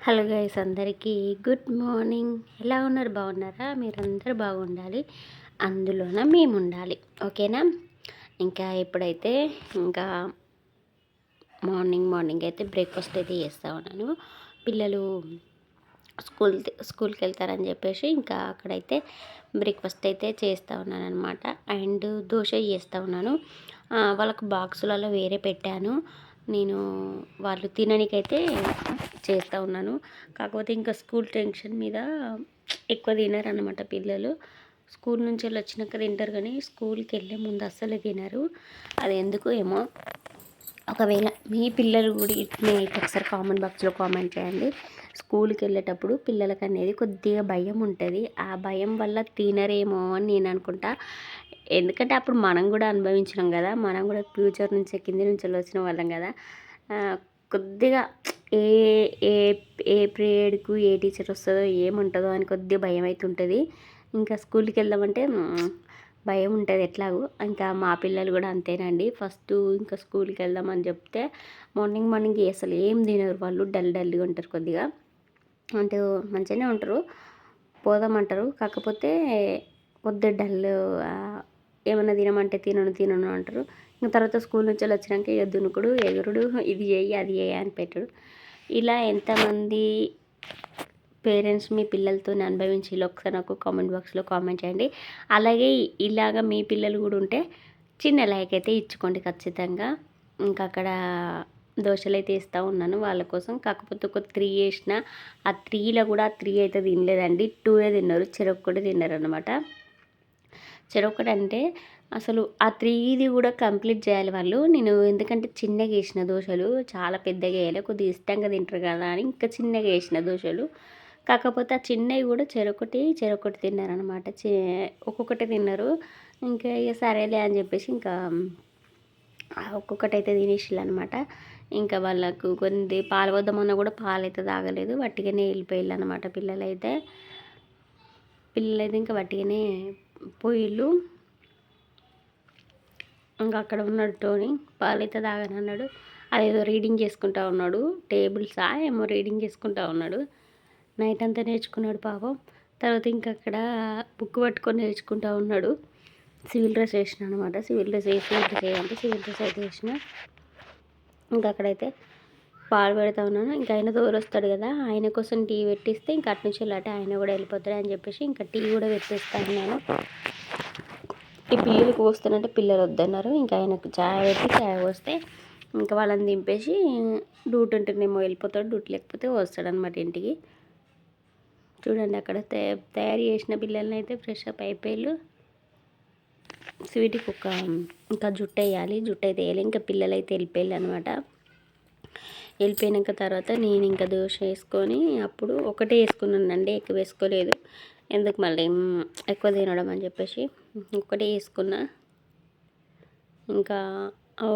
Hello guys అందరికీ good morning. ఎలా ఉన్నారు? బాగున్నారా? మీరందరూ బాగుండాలి. అందులోన మేము ఉండాలి ఓకేనా? ఇంకా ఎప్పుడైతే ఇంకా మార్నింగ్ మార్నింగ్ అయితే బ్రేక్ఫాస్ట్ అయితే చేస్తూ ఉన్నాను. పిల్లలు స్కూల్ స్కూల్కి వెళ్తారని చెప్పేసి ఇంకా అక్కడైతే బ్రేక్ఫాస్ట్ అయితే చేస్తూ ఉన్నాను అనమాట అండ్ దోశ చేస్తూ ఉన్నాను. వాళ్ళకు బాక్సులలో వేరే పెట్టాను. నేను వాళ్ళు తిననికైతే చేస్తూ ఉన్నాను. కాకపోతే ఇంకా స్కూల్ టెన్షన్ మీద ఎక్కువ తినరనమాట పిల్లలు. స్కూల్ నుంచి వెళ్ళి వచ్చినాక తింటారు కానీ స్కూల్కి వెళ్ళే ముందు అస్సలు తినరు. అది ఎందుకు ఏమో. ఒకవేళ మీ పిల్లలు కూడా ఇట్నే అయితే ఒకసారి కామెంట్ బాక్స్లో కామెంట్ చేయండి. స్కూల్కి వెళ్ళేటప్పుడు పిల్లలకి అనేది కొద్దిగా భయం ఉంటుంది. ఆ భయం వల్ల తినరేమో అని నేను అనుకుంటా. ఎందుకంటే అప్పుడు మనం కూడా అనుభవించినాం కదా మనం కూడా ఫ్యూచర్ నుంచి కింది నుంచి వచ్చిన వాళ్ళం కదా. కొద్దిగా ఏ ఏ ఏ పీరియడ్కు ఏ టీచర్ వస్తుందో ఏముంటుందో అని కొద్దిగా భయం అయితే ఉంటుంది. ఇంకా స్కూల్కి వెళ్దామంటే భయం ఉంటుంది ఎట్లాగో. ఇంకా మా పిల్లలు కూడా అంతేనండి. ఫస్ట్ ఇంకా స్కూల్కి వెళ్దామని చెప్తే మార్నింగ్ మార్నింగ్ అసలు ఏం తినరు వాళ్ళు. డల్ డల్గా ఉంటారు కొద్దిగా. అంటే మంచిగానే ఉంటారు. పోదామంటారు కాకపోతే వద్దు డల్ ఏమైనా తినమంటే తినను తినను అంటారు. ఇంకా తర్వాత స్కూల్ నుంచి వచ్చినాక ఇక దునుకుడు ఎగురుడు ఇది చేయి అది చేయి అని పెట్టడు. ఇలా ఎంతమంది పేరెంట్స్ మీ పిల్లలతో అనుభవించి ఒకసారి నాకు కామెంట్ బాక్స్లో కామెంట్ చేయండి. అలాగే ఇలాగ మీ పిల్లలు కూడా ఉంటే చిన్న లైక్ అయితే ఇచ్చుకోండి ఖచ్చితంగా. ఇంకా అక్కడ దోశలు అయితే ఇస్తూ ఉన్నాను వాళ్ళ కోసం. కాకపోతే ఒక త్రీ వేసిన ఆ త్రీలో కూడా త్రీ అయితే తినలేదండి. టూ తిన్నారు చెరకు కూడా తిన్నారు చెరొకటంటే అంటే అసలు ఆ త్రీది కూడా కంప్లీట్ చేయాలి వాళ్ళు. నేను ఎందుకంటే చిన్నగా వేసిన దోశలు చాలా పెద్దగా వేయాలి కొద్దిగా ఇష్టంగా తింటారు కదా అని ఇంకా చిన్నగా వేసిన దోశలు. కాకపోతే ఆ చిన్నవి కూడా చెరొకటి చెరొకటి తిన్నారనమాట చి ఒక్కొక్కటి తిన్నారు. ఇంకా ఇక సరేలే అని చెప్పేసి ఇంకా ఒక్కొక్కటి అయితే తినేసిళ్ళు అనమాట ఇంకా వాళ్ళకు కొన్ని పాలు వద్దామన్నా కూడా పాలు అయితే తాగలేదు వట్టిగానే వెళ్ళిపోయాళ్ళు అనమాట పిల్లలైతే. పిల్లలైతే ఇంకా వట్టిగానే పొయ్యిలు. ఇంకా అక్కడ ఉన్నాడు టోనీ. పాలైతే తాగనన్నాడు అదేదో రీడింగ్ చేసుకుంటా ఉన్నాడు. టేబుల్సా ఏమో రీడింగ్ చేసుకుంటా ఉన్నాడు. నైట్ అంతా నేర్చుకున్నాడు పాపం. తర్వాత ఇంకా అక్కడ బుక్ పట్టుకొని నేర్చుకుంటా ఉన్నాడు. సివిల్ డ్రెస్ వేసిన అనమాట సివిల్ డ్రెస్ వేసి చేయాలంటే సివిల్ డ్రెస్ అయితే వేసిన. ఇంకా అక్కడైతే పాలు పెడతా ఉన్నాను ఇంకా ఆయన దూరొస్తాడు కదా ఆయన కోసం టీ పెట్టిస్తే ఇంకా అటు నుంచి వెళ్ళాటే ఆయన కూడా వెళ్ళిపోతాడు అని చెప్పేసి ఇంకా టీ కూడా పెట్టిస్తాను నేను. ఈ పిల్లలు పోస్తానంటే పిల్లలు వద్దన్నారు. ఇంకా ఆయనకు చాయ్ పెట్టి చాయ్ పోస్తే ఇంకా వాళ్ళని దింపేసి డ్యూటీ ఉంటేనేమో వెళ్ళిపోతాడు. డ్యూటీ లేకపోతే వస్తాడు అనమాట ఇంటికి. చూడండి అక్కడ తయారు చేసిన పిల్లల్ని అయితే ఫ్రెష్ అప్ అయిపోయారు స్వీట్కి ఒక ఇంకా జుట్టు వేయాలి. జుట్టు అయితే వేయాలి. ఇంకా పిల్లలు అయితే వెళ్ళిపోయారు అనమాట వెళ్ళిపోయినాక తర్వాత నేను ఇంకా దోశ వేసుకొని అప్పుడు ఒకటే వేసుకున్నానండి ఎక్కువ వేసుకోలేదు. ఎందుకు మళ్ళీ? ఎక్కువ తినడం అని చెప్పేసి ఒకటే వేసుకున్నా. ఇంకా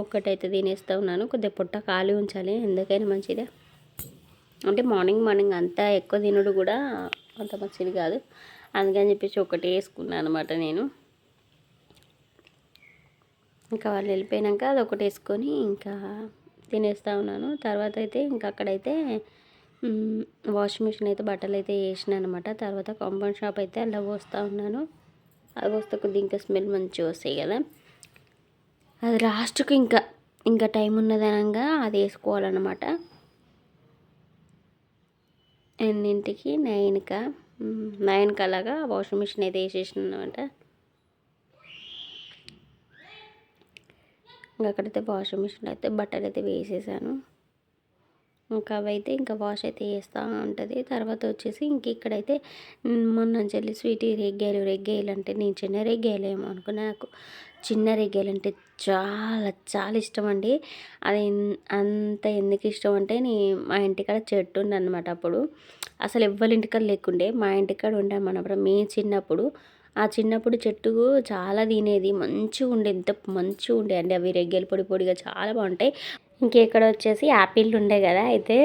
ఒక్కటైతే తినేస్తూ ఉన్నాను. కొద్దిగా పొట్ట ఖాళీ ఉంచాలి ఎందుకైనా మంచిదే. అంటే మార్నింగ్ మార్నింగ్ అంతా ఎక్కువ తినడు కూడా అంత మంచిది కాదు. అందుకని చెప్పేసి ఒకటి వేసుకున్నాను అనమాట నేను. ఇంకా వాళ్ళు వెళ్ళిపోయాక అది ఒకటి వేసుకొని ఇంకా తినేస్తూ ఉన్నాను. తర్వాత అయితే ఇంకా అక్కడైతే వాషింగ్ మిషన్ అయితే బట్టలు అయితే వేసిన అనమాట. తర్వాత కాంపౌండ్ షాప్ అయితే అలా పోస్తూ ఉన్నాను. అది పోస్తే కొద్దిగా ఇంకా స్మెల్ మంచిగా వస్తాయి కదా. అది లాస్ట్కి ఇంకా ఇంకా టైం ఉన్నదనంగా అది వేసుకోవాలన్నమాట. ఎన్నింటికి? నైన్కా? నైన్కి అలాగా వాషింగ్ మిషన్ అయితే వేసేసిన అనమాట ఇంకా అక్కడైతే వాషింగ్ మిషన్ అయితే బట్టలు అయితే వేసేసాను. ఇంకా అవైతే ఇంకా వాష్ అయితే చేస్తూ ఉంటుంది. తర్వాత వచ్చేసి ఇంక ఇక్కడైతే మొన్న చెల్లి స్వీట్ రెగ్గాయలు రెగ్గాయలు అంటే నేను చిన్న రెగ్గాయలు ఏమో అనుకున్నా. నాకు చిన్న రెగ్గాయలు అంటే చాలా చాలా ఇష్టం అండి. అది అంత ఎందుకు ఇష్టం అంటే నీ మా ఇంటికాడ చెట్టు ఉండే అనమాట అప్పుడు. అసలు ఎవ్వరి ఇంటికాడ లేకుండే మా ఇంటికాడ ఉండే మన మేము చిన్నప్పుడు ఆ చిన్నప్పుడు చెట్టుకు చాలా తినేది. మంచిగా ఉండే ఎంత మంచిగా ఉండే అండి అవి రెగ్గెలు పొడి పొడిగా చాలా బాగుంటాయి. ఇంకెక్కడ వచ్చేసి యాపిల్ ఉండే కదా అయితే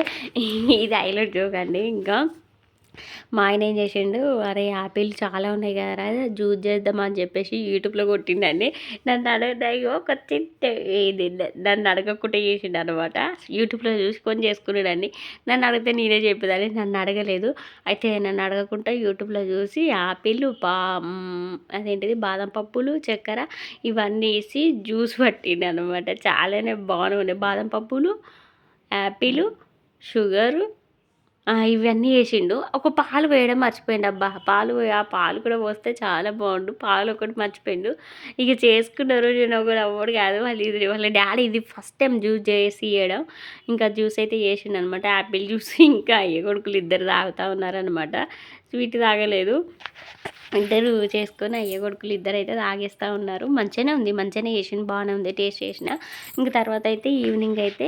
ఇది హైలైట్ జోక్ అండి. ఇంకా మా ఆయన ఏం చేసిండు అరే యాపిల్ చాలా ఉన్నాయి కదా జ్యూస్ చేద్దామా అని చెప్పేసి యూట్యూబ్లో కొట్టిండండి. నన్ను అడగదాయో ఒక చిట్ట ఇది నన్ను అడగకుండా చేసిండు అనమాట యూట్యూబ్లో చూసుకొని చేసుకున్నాడండి. నన్ను అడిగితే నేనే చెప్పేదాన్ని నన్ను అడగలేదు. అయితే నన్ను అడగకుండా యూట్యూబ్లో చూసి యాపిల్ పా అదేంటిది బాదం పప్పులు చక్కెర ఇవన్నీ వేసి జ్యూస్ పట్టిండు అనమాట చాలానే బాగున్నాయి. బాదం పప్పులు యాపిల్ షుగరు ఇవన్నీ వేసిండు ఒక పాలు వేయడం మర్చిపోయిండు. అబ్బా పాలు ఆ పాలు కూడా పోస్తే చాలా బాగుండు. పాలు ఒకటి మర్చిపోయిండు. ఇక చేసుకున్నారు. నేను ఒకటి అవ్వడు కాదు. వాళ్ళు ఇది వాళ్ళ డాడీ ఇది ఫస్ట్ టైం జ్యూస్ చేసి ఇవ్వడం ఇంకా జ్యూస్ అయితే చేసిండు అనమాట. యాపిల్ జ్యూస్ ఇంకా అయ్య కొడుకులు ఇద్దరు తాగుతూ ఉన్నారనమాట స్వీట్ తాగలేదు. ఇద్దరు చేసుకొని అయ్య కొడుకులు ఇద్దరు అయితే తాగేస్తూ ఉన్నారు. మంచిగానే ఉంది మంచిగానే చేసిన బాగానే ఉంది టేస్ట్ చేసిన. ఇంక తర్వాత అయితే ఈవినింగ్ అయితే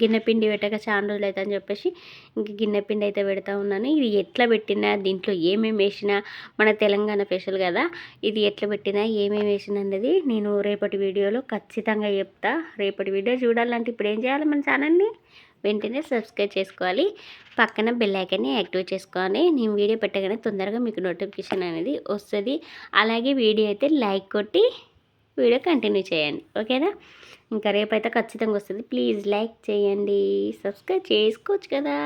గిన్నె పిండి పెట్టక చాలా రోజులు అయితే అని చెప్పేసి ఇంక గిన్నె పిండి అయితే పెడతా ఉన్నాను. ఇది ఎట్లా పెట్టినా దీంట్లో ఏమేమి వేసినా మన తెలంగాణ స్పెషల్ కదా ఇది ఎట్లా పెట్టినా ఏమేమి వేసినా అనేది నేను రేపటి వీడియోలో ఖచ్చితంగా చెప్తా. రేపటి వీడియో చూడాలంటే ఇప్పుడు ఏం చేయాలి మన ఛానల్ని? వెంటనే సబ్స్క్రైబ్ చేసుకోవాలి. పక్కన బెల్ ఐకాన్ని యాక్టివేట్ చేసుకోవాలి. నేను వీడియో పెట్టగానే తొందరగా మీకు నోటిఫికేషన్ అనేది వస్తుంది. అలాగే వీడియో అయితే లైక్ కొట్టి వీడియో కంటిన్యూ చేయండి. ఓకేనా ఇంకా రేపైతే ఖచ్చితంగా వస్తుంది. ప్లీజ్ లైక్ చేయండి. సబ్స్క్రైబ్ చేసుకోవచ్చు కదా.